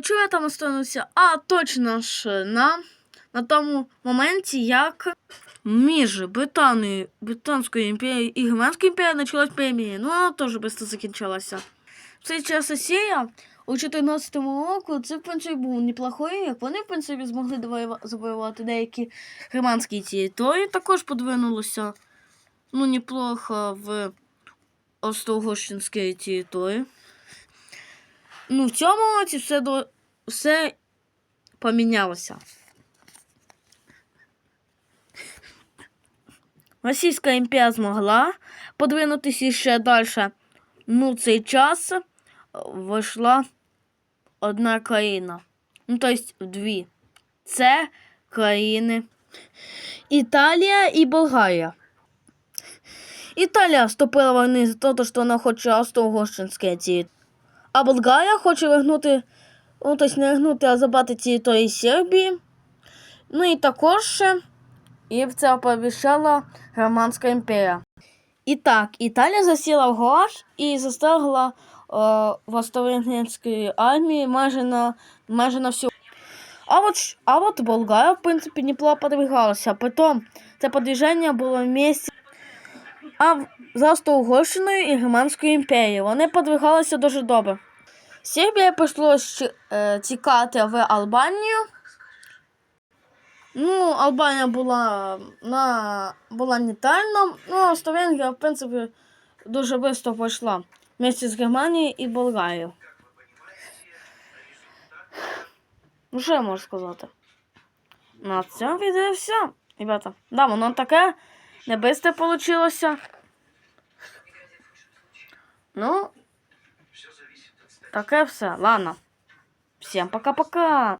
На чому я там остановився? А, точно ж, на, на тому моменті, як між Британією, Британською імперією і Германською імперією почалась премія. Ну, вона теж швидко закінчилася. Цей час Росія у 2014 року це, в принципі, був неплохой, як вони, в принципі, змогли завоювати деякі германські території, також подвинулося, ну, неплохо в Австро-Угорщинській території. Ну, в цьому році все, до... все помінялося. Російська імперія змогла подвинутися ще далі. Ну, цей час вийшла одна країна. Ну, тобто дві. Це країни Італія і Болгарія. Італія вступила в війну за те, що вона хоче Австро-Угорщинське. А Болгарія хоче вигнути, ну, тобто не вигнути, а забрати території Сербії. Ну і також ще і це оповіщала Германська імперія. І так, Італія засіла в горах і застигла е, в армії майже на, майже на всю. А от, а от Болгарія, в принципі, неплохо подвигалася. Потім це подвиження було в місті а в- з Австро-Угорщиною і Германською імперією. Вони подвигалися дуже добре. Сербія прийшлося е, тікати в Албанію. Ну, Албанія була на була нейтральна, ну, Австро-Венгрія, в принципі, дуже швидко пішла вместе з Германією і Болгарією. Ну, що я можу сказати? На цьому відео все, ребята. Да, воно таке не быстро получилося. Ну, таке все. Ладно. Всім пока-пока.